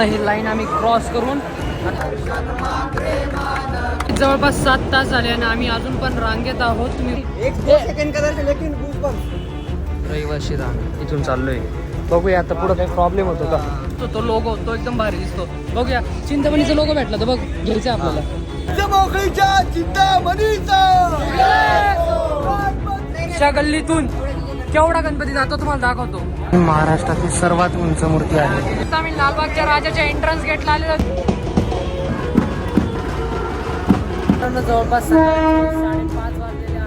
पूर्ण ही लाईन आम्ही क्रॉस करून जवळपास सात तास झाले आणि आम्ही अजून पण रांगेत आहोत. रहिवाशी रांग. इथून चाललोय. बघूया आता पुढं काही प्रॉब्लेम होतो का? तो तो लोगो तो एकदम भारी दिसतो. बघूया चिंतामणीचा लोगो भेटला तर बघ घ्यायचा आपल्याला. चिंतामणीचा. च्या गल्लीतून. केवढा गणपती जातो तुम्हाला दाखवतो. महाराष्ट्रातील सर्वात उंच मूर्ती आहे. आम्ही लालबागच्या राजाच्या एंट्रन्स गेटला आलेलो जवळपास साडेपाच वाजलेले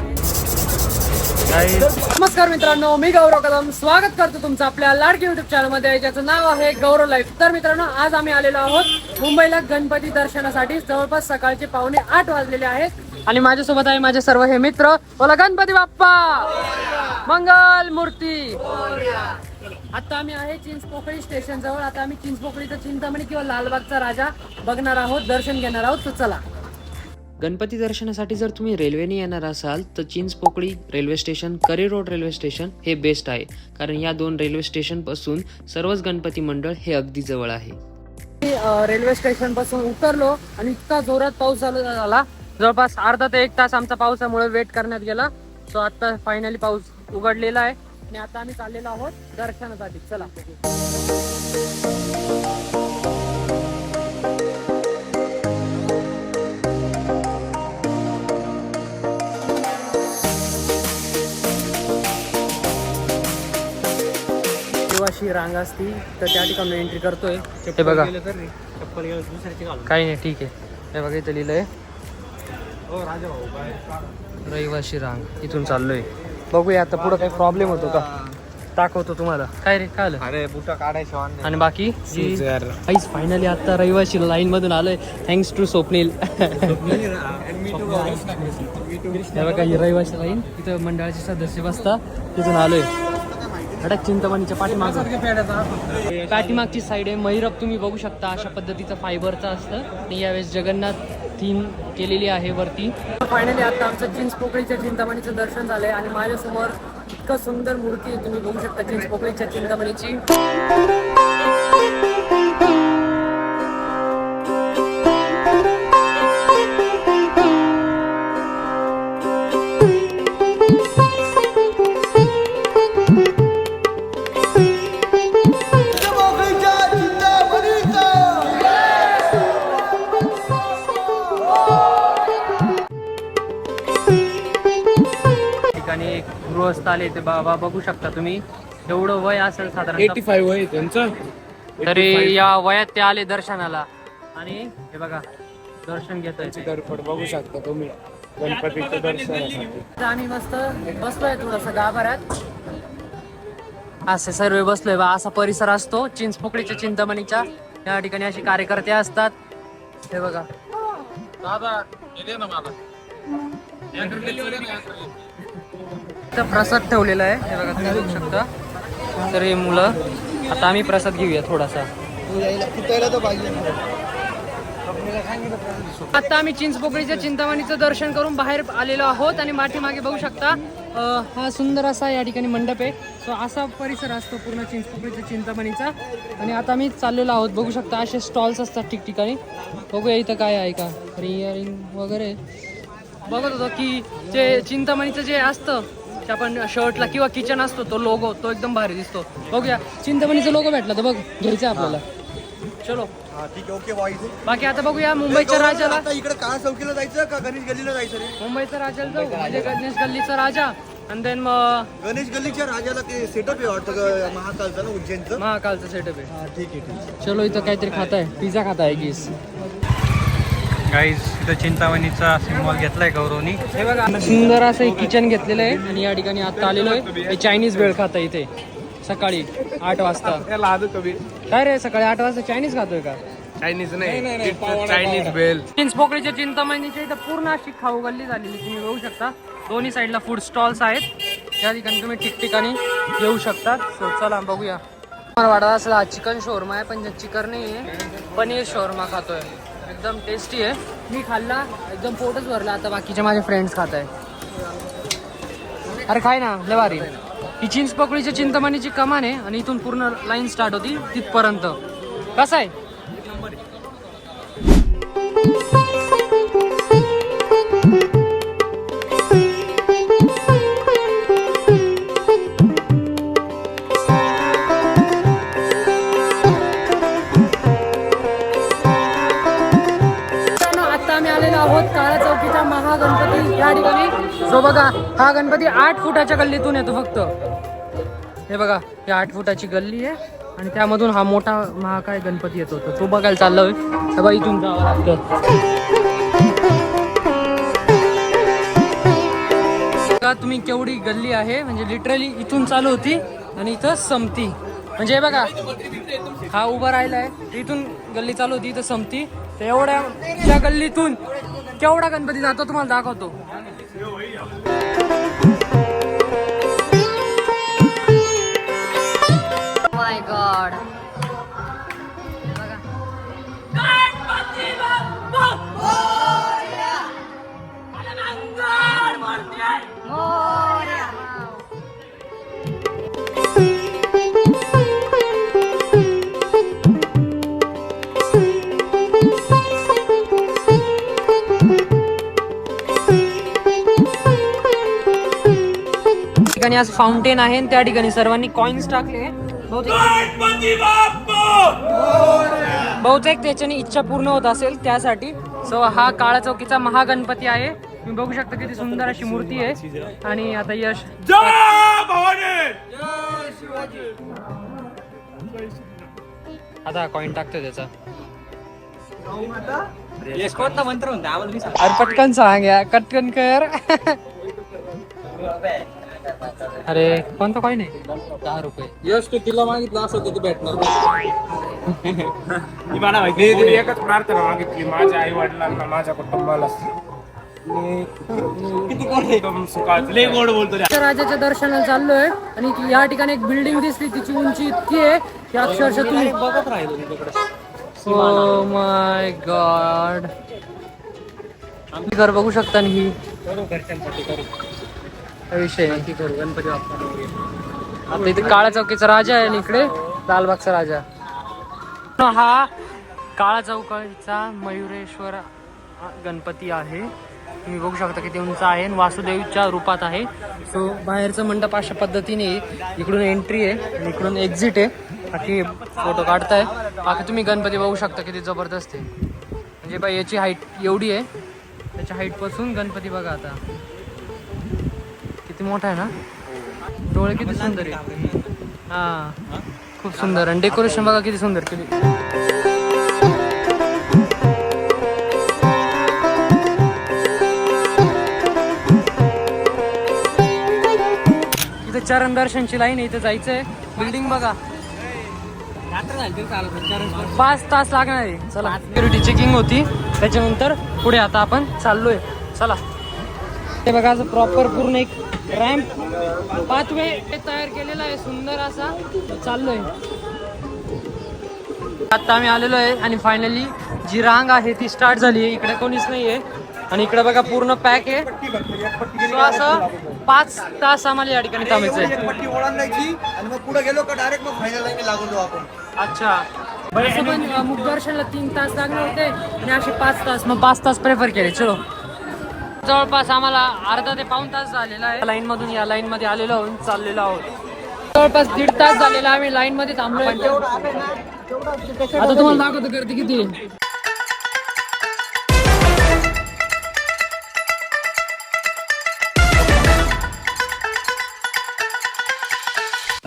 आहेत. नमस्कार मित्रांनो मी गौरव कदम. स्वागत करतो तुमचं आपल्या लाडकी युट्यूब चॅनलमध्ये. ज्याचं नाव आहे गौरव लाईफ तर मित्रांनो आज आम्ही आलेलो आहोत मुंबईला गणपती दर्शनासाठी. जवळपास सकाळचे पावणे आठ वाजलेले आहेत. आणि माझ्यासोबत आहे माझे सर्व हे मित्र. बोला गणपती बाप्पा! मंगल मूर्ती! आता आम्ही आहे चिंचपोकळी स्टेशन जवळ. आता आम्ही चिंचपोकळीचा चिंतामणी किंवा लालबागचा राजा बघणार आहोत दर्शन घेणार आहोत. तर चला. गणपती दर्शनासाठी जर तुम्ही रेल्वेने येणार असाल तर Chinchpokli railway station Curry road railway station हे बेस्ट आहे. कारण या दोन रेल्वे स्टेशनपासून सर्वच गणपती मंडळ हे अगदी जवळ आहे. रेल्वे स्टेशनपासून उतरलो आणि इतका जोरात पाऊस झाला. जवळपास अर्धा ते एक तास आमचा पावसामुळे वेट करण्यात गेला. सो आता फायनली पाऊस उघडलेला आहे. आणि आता आम्ही चाललेलो आहोत दर्शनासाठी. चला. देवाशी रांग असती तर त्या ठिकाणी एंट्री करतोय. हे बघा. चप्पल काही नाही ठीक आहे. हे बघा इथं लिहिलंय. रहिवाशी रांग. इथून चाललोय. बघूया आता पुढं काही प्रॉब्लेम होतो का? दाखवतो तुम्हाला. काय रे काय आलं? अरे बुटा काढायचे आणि बाकी? काहीच फायनली आता रहिवाशी लाईन मधून आलोय. Thanks to Swapnil. हे बघा ही रहिवाशी लाईन इथं मंडळाचे सदस्य बसता तिथून आलोय. धडक चिंतामणीच्या पाठीमाग. पाठीमागची साईड आहे मैरप तुम्ही बघू शकता. अशा पद्धतीचं फायबरचं असतं. आणि यावेळेस जगन्नाथ थीम केलेली आहे वरती. फायनली आता आमचं चिंच पोकळीच्या चिंतामणीचं दर्शन झालंय आणि माझ्यासमोर इतकं सुंदर मूर्ती आहे तुम्ही बघू शकता चिंच पोकळीच्या चिंतामणीची. गृहस्थ आले ते बाबा बघू शकता तुम्ही. एवढं वय असेल साधारण फाईव्ह आहे त्यांचं. तरी या वयात ते आले दर्शनाला. आणि हे बघा दर्शन घेत दरपड बघू शकता तुम्ही. गणपतीचं दर्शनासाठी. आम्ही मस्त बसलोय थोडस गाभाऱ्यात. असे सर्व बसलोय बा असा परिसर असतो चिंचपोकळीच्या चिंतामणीच्या. या ठिकाणी असे कार्यकर्ते असतात. हे बघा. इथं प्रसाद ठेवलेला आहे. हे बघा तुम्ही बघू शकता. तर हे मुलं आता आम्ही प्रसाद घेऊया थोडासा. आता आम्ही चिंचपोकळीच्या चिंतामणीचं दर्शन करून बाहेर आलेलो आहोत आणि माठीमागे बघू शकता हा सुंदर असा या ठिकाणी मंडप आहे. सो असा परिसर असतो पूर्ण चिंचपोकळीच्या चिंतामणीचा. आणि आता आम्ही चाललेलो आहोत बघू शकता असे स्टॉल्स असतात ठिकठिकाणी. बघूया इथं काय आहे का. रिअरिंग वगैरे. बघत होतो की जे चिंतामणीचं जे असतं ते आपण शर्टला किंवा किचन असतो तो लोगो तो एकदम भारी दिसतो. बघूया. चिंतामणीचा लोगो भेटला तर बघ. घ्यायचा आपल्याला. चलो. हा ठीक आहे ओके बाकी आता बघूया मुंबईच्या राजाला. आता इकडे काळा चौकीला जायचं का गणेश गल्लीला जायचं रे? मुंबईचा राजाला जाऊ. म्हणजे गणेश गल्लीचा राजा. आणि देन मग गणेश गल्लीच्या राजाला ते सेटअप आहे वाटतं का महाकालचं ना उज्जैनचं? महाकालचा सेटअप आहे. हा ठीक आहे ठीक आहे. चलो इथं काहीतरी खात आहे पिझ्झा खात आहे गीस गाईज इथं चिंतामणीचा सिम्बॉल घेतलाय गौरवनी. हे बघा सुंदर असं एक किचन घेतलेलं आहे आणि या ठिकाणी आता आलेलो आहे. हे चायनीज वेळ खात इथे सकाळी आठ वाजता. काय रे सकाळी आठ वाजता चायनीज खातोय का? चायनीज नाही. Chinese bell. चिंचपोकळीच्या चिंतामणीच्या इथं पूर्ण अशी खाऊ गल्ली झालेली तुम्ही बघू शकता. दोन्ही साईडला फूड स्टॉल्स आहेत. या ठिकाणी तुम्ही ठिकठिकाणी येऊ शकता. चला बघूया. मला वाटत असला चिकन शोरमा आहे पण चिकन नाही आहे पनीर शोरमा खातोय. एकदम टेस्टी आहे. मी खाल्ला एकदम पोटच भरला आता बाकीचे माझे फ्रेंड्स खात आहे. अरे काय ना लय भारी. ही पकडीची चिंतामणीची कमान आहे आणि इथून पूर्ण लाईन स्टार्ट होती तिथपर्यंत. कसं आहे? जो बघा हा गणपती आठ फुटाच्या गल्लीतून येतो फक्त. हे बघा ही आठ फुटाची गल्ली आहे आणि त्यामधून हा मोठा महाकाय गणपती येतो. तर तो बघायला चाललोय. तर बघा इथून जावं लागतं बघा तुम्ही केवढी गल्ली आहे. म्हणजे लिटरली इथून चालू होती आणि इथं संपती. म्हणजे बघा हा उभा आहे इथून गल्ली चालू होती इथं संपती. तर एवढ्या त्या गल्लीतून केवढा गणपती जातो तुम्हाला दाखवतो. माय ठिकाणी आज फाउंटेन आहे आणि त्या ठिकाणी सर्वांनी कॉइन्स टाकले बहुतेक बहुतेक त्याच्याने इच्छा पूर्ण होत असेल त्यासाठी. सो हा काळा चौकीचा महागणपती आहे. तुम्ही बघू शकता किती सुंदर अशी मूर्ती आहे. आणि आता यश आता कॉइन टाकतोय त्याचा. अरे पटकन सांग या. कटकन कर. अरे कोणता कॉइन आहे? दहा रुपये. यश तू तिला मागितलं असं तर तू भेटणार. मी एकच प्रार्थना मागितली माझ्या आई वडिलांना माझ्या कुटुंबाला. राजाच्या दर्शनाला चाललोय आणि या ठिकाणी एक बिल्डिंग दिसली तिची उंची इतकी आहे की अक्षरशः तुम्ही बघत राहिलो तिकडे. माय गॉड घर बघू शकता ना ही? हा विषय आहे. गणपती बाप्पा आता इथे काळा चौकीचा राजा आहे आणि इकडे लालबागचा राजा. हा काळा चौकीचा मयुरेश्वर गणपती आहे. तुम्ही बघू शकता किती उंच आहे आणि वासुदेवच्या रूपात आहे. सो बाहेरचं मंडप अशा पद्धतीने आहे. इकडून एंट्री आहे आणि इकडून एक्झिट आहे. बाकी फोटो काढताय. बाकी तुम्ही गणपती बघू शकता किती जबरदस्त आहे. म्हणजे बाई याची हाईट एवढी आहे. त्याच्या हाईटपासून गणपती बघा आता. किती मोठा आहे ना? डोळे किती सुंदर आहे हा. खूप सुंदर. आणि डेकोरेशन बघा किती सुंदर केली. इथं चरण दर्शनची लाईन आहे इथं जायचंय. बिल्डिंग बघा. पाच तास लागणार आहे. चला. सिक्युरिटी चेकिंग होती. त्याच्यानंतर पुढे आता आपण चाललोय. चला. ते बघा असं प्रॉपर पूर्ण एक रॅम्प पाथवे तयार केलेला आहे सुंदर असा. चाललोय. आता आम्ही आलेलो आहे आणि फायनली जी रांग आहे ती स्टार्ट झाली आहे. इकडे कोणीच नाही आहे आणि इकडे बघा पूर्ण पॅक आहे. असं पाच तास आम्हाला या ठिकाणी थांबायचं आहे एक पट्टी ओळंगायची आणि मग पुढे गेलो का डायरेक्ट मग फायनल लाईन लागून जाऊ आपण. अच्छा. पण अं, मुखदर्शनला तीन तास लागणार होते आणि असे पाच तास मग पाच तास प्रेफर केले. चलो. जवळपास आम्हाला अर्धा ते पाऊन तास झालेला आहे. लाईन मधून या लाईन मध्ये आलेलो आहोत चाललेलो आहोत. जवळपास दीड तास झालेला आम्ही लाईन मध्ये थांबलो आता तुम्हाला दाखवतो गर्दी किती आहे.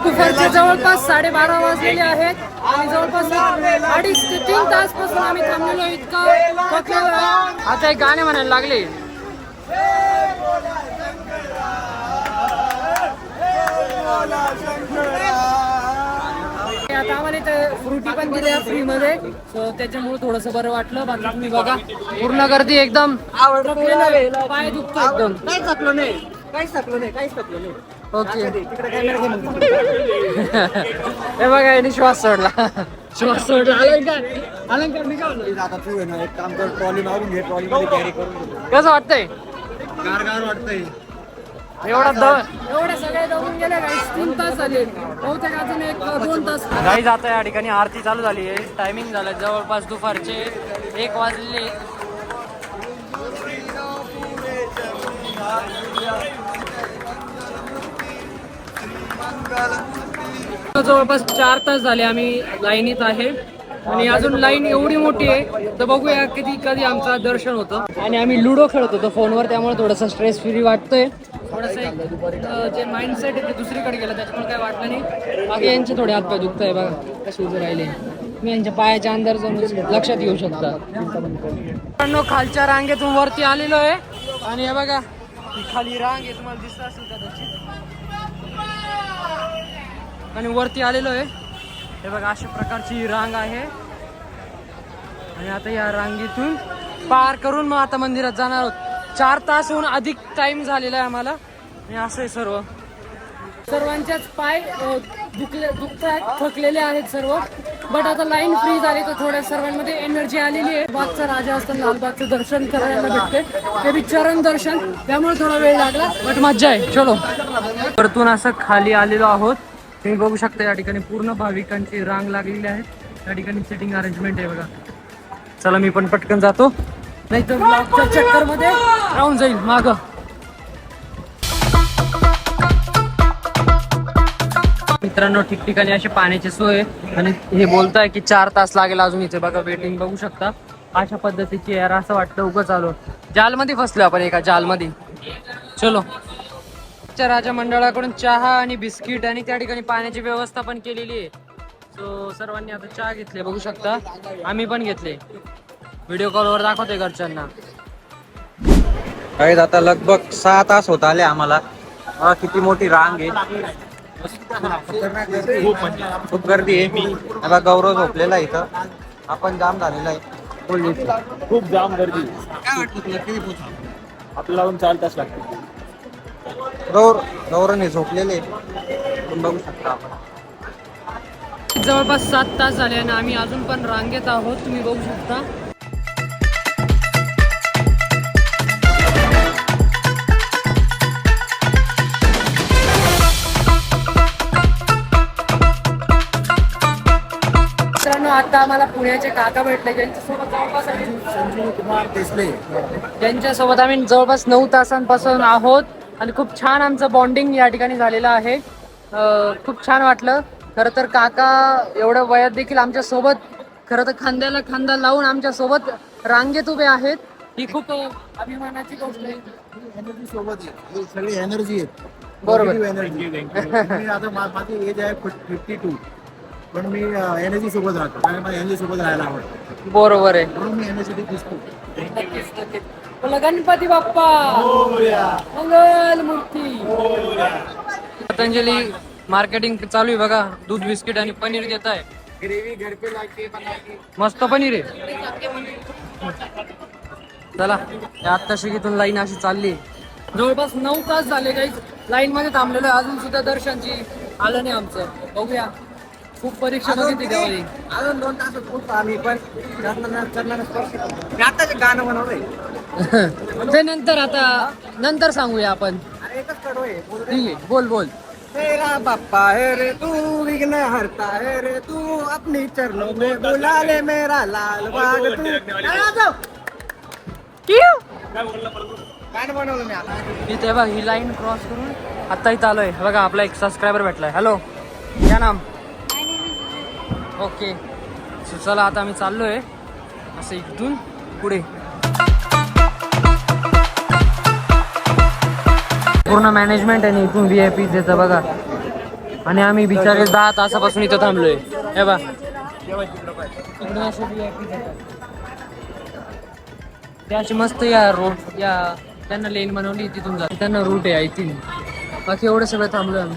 दुपारचे जवळपास साडेबारा वाजलेले आहेत. आणि जवळपास अडीच ते तीन तासपासून आम्ही थांबलेलो इतकं थकलेलो आहे. आता एक गाणे म्हणायला लागले. आता आम्हाला फ्रुटी पण दिल्या फ्री मध्ये. सो त्याच्यामुळे थोडस बरं वाटलं. बाकी तुम्ही बघा. पूर्ण गर्दी एकदम. पाय दुखतो एकदम. थकलो नाही. काहीच थकलो नाही काहीच थकलो नाही. ओके हे बघा याने श्वास सोडला. श्वास सोडला. अलंकार अलंकार निघावलं आता तू एक काम कर ट्रॉली मारून घे ट्रॉली मध्ये कॅरी करून. कसं वाटतंय? गार गार वाटतंय. एवढा द एवढे सगळे दमून गेले गाईस तीन तास झाले. बहुतेक अजून एक दोन तास गाई जात या ठिकाणी. आरती चालू झाली आहे. टायमिंग झालं. जवळपास दुपारचे एक वाजले. जवळपास चार तास झाले आम्ही लाईनीत आहे. आणि अजून लाईन एवढी मोठी आहे तर बघूया कधी कधी आमचं दर्शन होतं. आणि आम्ही लुडो खेळत होतो फोनवर त्यामुळे थोडंसं स्ट्रेस फ्री वाटतंय. थोडंसं एक, जे माइंडसेट आहे ते दुसरीकडे गेलं त्याच्यामुळे काय वाटलं नाही. बाकी यांचे थोडे हातपाय दुखत आहे बघा कसे उभे राहिले. मी यांच्या पायाच्या अंदर जाऊन लक्षात येऊ शकता. खालच्या रांगेतून वरती आलेलो आहे. आणि हे बघा खाली रांग आहे तुम्हाला दिसत असेल कदाचित. आणि वरती आलेलो आहे. हे बघा अशा प्रकारची रांग आहे. आणि आता या रांगेतून पार करून मग आता मंदिरात जाणार आहोत. चार तासहून अधिक टाइम झालेला आहे आम्हाला. आणि असं आहे सर्व. सर्वांच्याच पाय दुखले दुखत आहेत थकलेले आहेत सर्व. बट आता लाईन फ्री झाली तर थोड्या सर्वांमध्ये एनर्जी आलेली आहे. बागचा राजा असताना लालबागचं दर्शन करायला भेटते ते बी चरण दर्शन. त्यामुळे थोडा वेळ लागला बट मज्जा आहे. चलो. परतून असं खाली आलेलो आहोत. तुम्ही बघू शकता या ठिकाणी पूर्ण भाविकांची रांग लागलेली आहे. त्या ठिकाणी सिटिंग अरेंजमेंट आहे बघा. चला मी पण पटकन जातो. नाही तर ब्लॉकच्या चक्करमध्ये राहून जाईल माग. मित्रांनो ठिकठिकाणी अशी पाण्याची सोय आहे. आणि हे बोलताय की चार तास लागेल अजून इथे. बघा वेटिंग बघू शकता. अशा पद्धतीची यार असं वाटतं उगं चालू जालमध्ये फसलो आपण एका जालमध्ये. चलो. च्या राजा मंडळाकडून चहा आणि बिस्किट आणि त्या ठिकाणी पाण्याची व्यवस्था पण केलेली आहे. सो सर्वांनी आता चहा घेतले बघू शकता. आम्ही पण घेतले. व्हिडिओ कॉलवर दाखवते घरच्यांना. काही आता लगभग सहा तास होत आले आम्हाला. किती मोठी रांग आहे. खूप गर्दी आहे. आता गौरव झोपलेला आहे इथं. आपण जाम झालेला आहे. खूप जाम गर्दी. काय वाटतं तुला? किती पोहोचू? आपल्याला लावून चार तास लागतील. गौर गौरवने झोपलेले तुम्ही बघू शकता आपण. जवळपास सात तास झाले आणि आम्ही अजून पण रांगेत आहोत तुम्ही बघू शकता. मित्रांनो आता आम्हाला पुण्याचे काका भेटले ज्यांच्यासोबत जवळपास ज्यांच्यासोबत आम्ही जवळपास नऊ तासांपासून आहोत. आणि खूप छान आमचं बॉन्डिंग या ठिकाणी झालेलं आहे. खूप छान वाटलं. खरं तर काका एवढं वयात देखील आमच्यासोबत खरं तर खांद्याला खांदा लावून आमच्यासोबत रांगेत उभे आहेत. ही खूप अभिमानाची गोष्ट आहे. एनर्जी सोबत आहे. ही सगळी एनर्जी आहे बरोबर. आता माझी एज आहे फिफ्टी टू पण मी एनर्जी सोबत राहतो. कारण मला एनर्जी सोबत राहायला आवडतं. बरोबर आहे. म्हणून मी एनर्जी दिसतो. नक्कीच नक्कीच बोला गणपती बाप्पा. मंगल मूर्ती. पतंजली मार्केटिंग चालू आहे बघा. दूध बिस्किट आणि पनीर देत आहे. ग्रेव्ही घर पे लाके मस्त पनीर आहे. चला या आत्ताशी इथून लाईन अशी चालली. जवळपास नऊ तास झाले काही लाईन मध्ये थांबलेलो आहे. अजून सुद्धा दर्शनची आलं नाही आमचं. बघूया. खूप परीक्षा बघितली अजून दोन तास पोहोचतो आम्ही पण. मी आता ते गाणं बनवलंय ते नंतर आता नंतर सांगूया आपण. अरे एकच कडू आहे ठीक आहे बोल बोल. तेरा बाप्पा है रे तू विघ्न हरता है रे तू अपनी चरणों में बुला ले मेरा लाल बाग तू बनवलं मी आता. इथे बघ ही लाईन क्रॉस करून आता इथं आलोय. बघा आपला एक सबस्क्रायबर भेटलाय. हॅलो क्या नाम. ओके. सो चला आता आम्ही चाललो आहे असं इथून पुढे. पूर्ण मॅनेजमेंट आहे आणि इथून व्ही आय पी देतं बघा. आणि आम्ही बिचारे दहा तासापासून इथं थांबलोय. हे बा इकडून असे पी देतात. ते अशी मस्त या रोड या त्यांना लेन बनवली तिथून जात त्यांना रूट आहे आय थिंक बाकी एवढं सगळं थांबलोय आम्ही.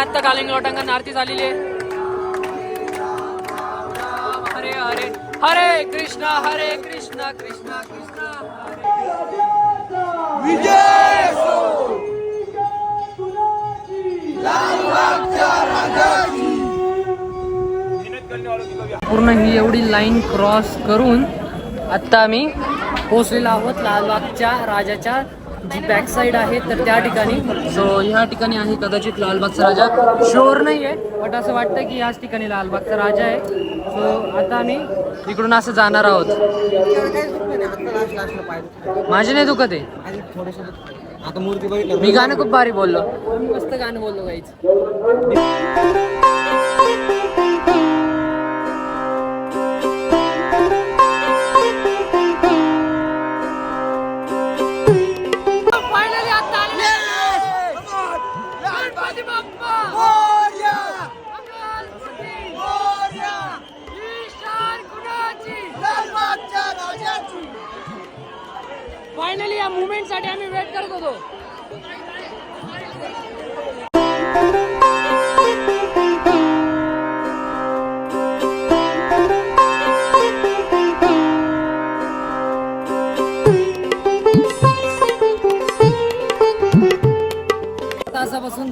आत्ता कालिंग लोटांगण आरती झालेली आहे. हरे हरे हरे कृष्ण हरे कृष्ण कृष्ण विजय! पूर्ण ही एवढी लाईन क्रॉस करून आत्ता आम्ही पोहोचलेलो आहोत लालबागच्या राजाच्या जी बॅक साईड आहे तर त्या ठिकाणी सो ह्या ठिकाणी आहे कदाचित लालबागचा राजा. शोर नाही आहे बट असं वाटतं की याच ठिकाणी लालबागचा राजा आहे. सो आता आम्ही इकडून असं जाणार आहोत. माझे नाही दुखत आहे. मी गाणं खूप भारी बोललो. मी मस्त गाणं बोललो गाईच फायनली या मुवमेंटसाठी आम्ही वेट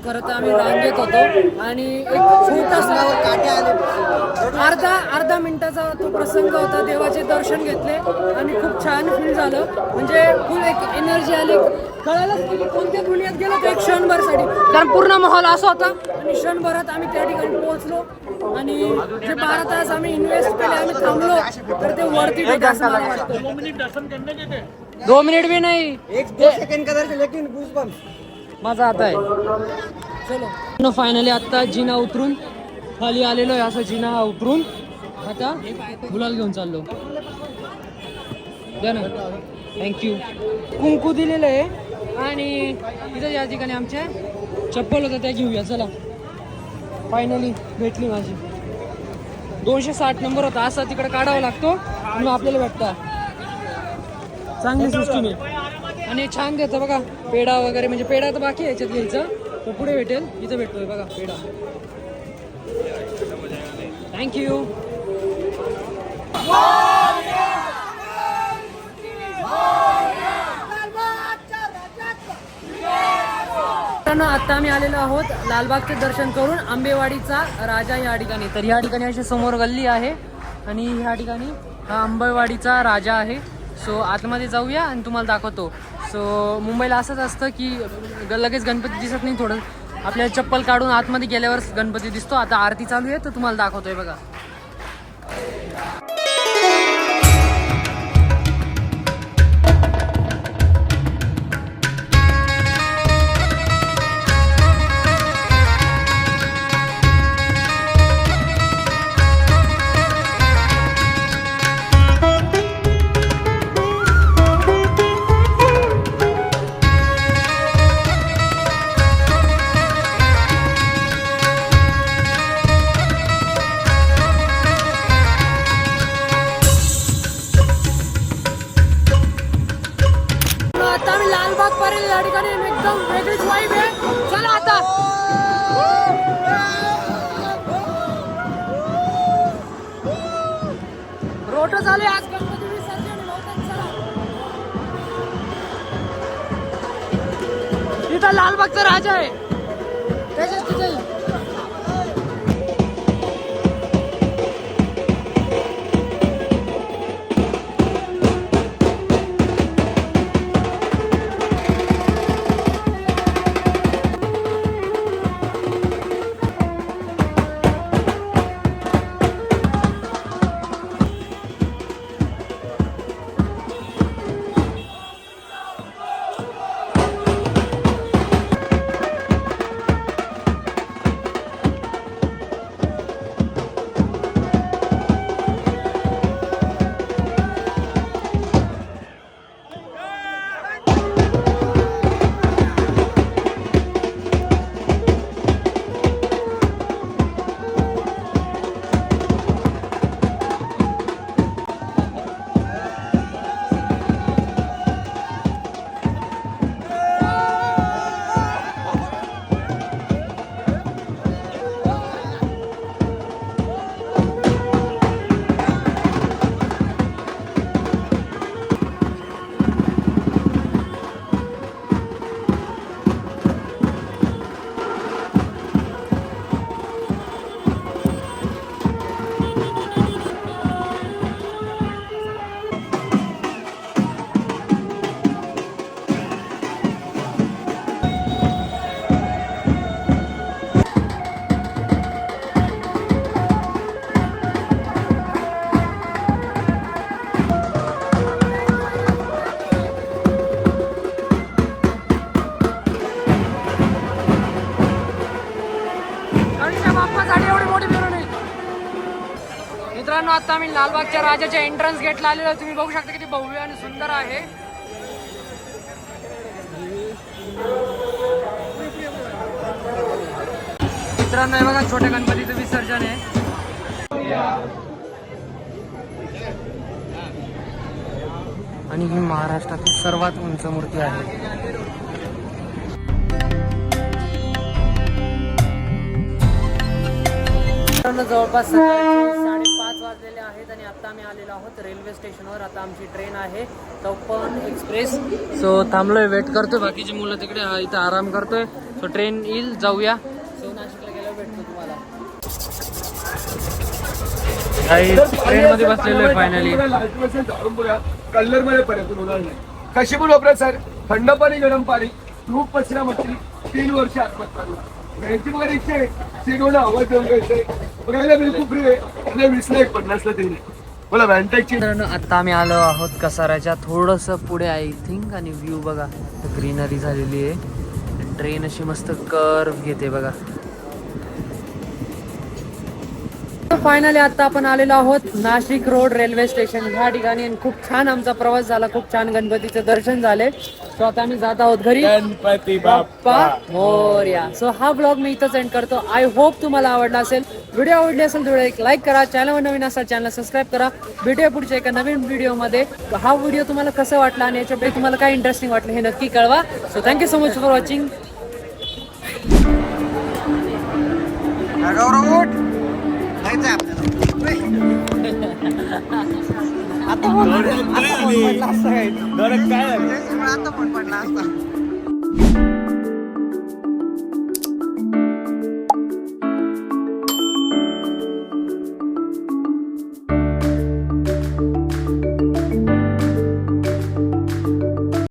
खरं तर आम्ही रांगेत होतो. आणि एक छोटासा काटे आले. अर्धा अर्धा मिनिटाचा तो प्रसंग होता. देवाचे दर्शन घेतले. आणि खूप छान फील झालं. म्हणजे फुल एक एनर्जी आली. कळालंच की कोणत्या दुनियात गेलो तर एक क्षणभरसाठी कारण पूर्ण माहोल असा होता. आणि क्षणभरात आम्ही त्या ठिकाणी पोहोचलो. आणि जे बारा तास आम्ही इन्व्हेस्ट केले आम्ही थांबलो. तर ते वरती दो मिनिट भी नाही. एक दो सेकंड का लेकिन माझा आता आहे. चलो. फायनली आता जिना उतरून खाली आलेलो आहे असं जिना हा उतरून आता गुलाल घेऊन चाललो. द्या ना. थँक्यू कुंकू दिलेलं आहे. आणि तिथं या ठिकाणी आमच्या चप्पल होत्या त्या घेऊया. चला. फायनली भेटली माझी. दोनशे साठ नंबर होता. असा तिकडे काढावा लागतो. मग आपल्याला भेटता. चांगली सिस्टीम आहे. आणि छान देतं बघा. पेढा वगैरे म्हणजे पेढा तर बाकी आहे याच्यात घ्यायचं तो पुढे भेटेल. इथं भेटतोय बघा पेढा. थँक्यू मित्रांनो आता आम्ही आलेलो आहोत लालबागचे दर्शन करून आंबेवाडीचा राजा या ठिकाणी. तर या ठिकाणी अशी समोर गल्ली आहे आणि ह्या ठिकाणी हा आंबेवाडीचा राजा आहे. सो आतमध्ये जाऊया आणि तुम्हाला दाखवतो. सो मुंबईला असंच असतं की ग- लगेच गणपती दिसत नाही थोडं आपल्याला चप्पल काढून आतमध्ये गेल्यावर गणपती दिसतो. आता आरती चालू आहे तर तुम्हाला दाखवतोय बघा. आता आम्ही लालबागच्या राजाच्या एंट्रन्स गेटला आलेलो तुम्ही बघू शकता किती भव्य आणि सुंदर आहे. मित्रांनो हे बघा छोट्या गणपतीचं विसर्जन आहे. आणि ही महाराष्ट्रातील सर्वात उंच मूर्ती आहे. जवळपास आता आम्ही आलेलो आहोत रेल्वे स्टेशनवर. आता आमची ट्रेन आहे चौपन एक्सप्रेस. सो थांबलोय वेट करतोय. बाकीची मुलं तिकडे इथे इथं आराम करतोय. सो ट्रेन येईल जाऊया. सो नाशिकला गेल्यावर भेटतो तुम्हाला. मध्ये बसलेलो आहे फायनली मध्ये पर्यंत होणार नाही. कशी पण वापरा सर थंड पाणी गरम पाणी धूप पचना मछली तीन वर्ष आत्महत्या. घ्यायची वगैरे इच्छा आहे. सिडोला हवा देऊन बघायला बिलकुल फ्री आहे. वीसला एक पन्नासला तीन बोला मित्रांनो आता आम्ही आलो आहोत कसाऱ्याच्या थोडंसं पुढे आय थिंक आणि व्ह्यू बघा. ग्रीनरी झालेली आहे. ट्रेन अशी मस्त कर्व घेते बघा. फायनली आता आपण आलेलो आहोत नाशिक रोड रेल्वे स्टेशन ह्या ठिकाणी आणि खूप छान आमचा प्रवास झाला. खूप छान गणपतीचे दर्शन झाले. सो आता आम्ही जात आहोत घरी. गणपती बाप्पा. मोर्या. सो हा ब्लॉग मी इथंच एंड करतो. आय होप तुम्हाला आवडला असेल. व्हिडिओ आवडली असेल तर एक लाईक करा. चॅनलवर नवीन असाल चॅनल सबस्क्राईब करा. भेटूया पुढच्या एका नवीन व्हिडिओमध्ये हा व्हिडिओ तुम्हाला कसं वाटला आणि याच्यापैकी तुम्हाला काय इंटरेस्टिंग वाटलं हे नक्की कळवा. So thank you so much for watching Ato por, ato por, por, por,